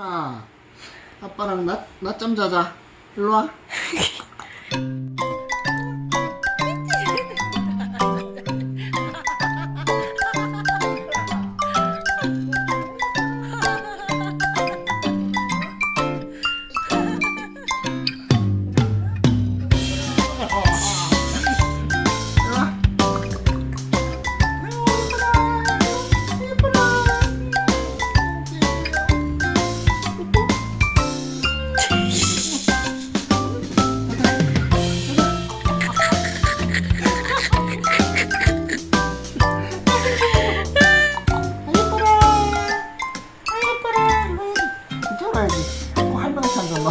하나 아빠랑 낮, 낮잠 자자. 일로 와 ったんだな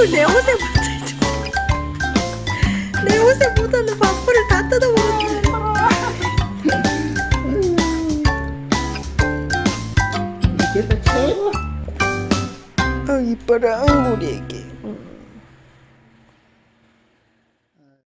바풀 내 옷에 묻어있어 내 옷에 묻어는 바풀을 다 뜯어먹었네. 아 이뻐라 우리 애기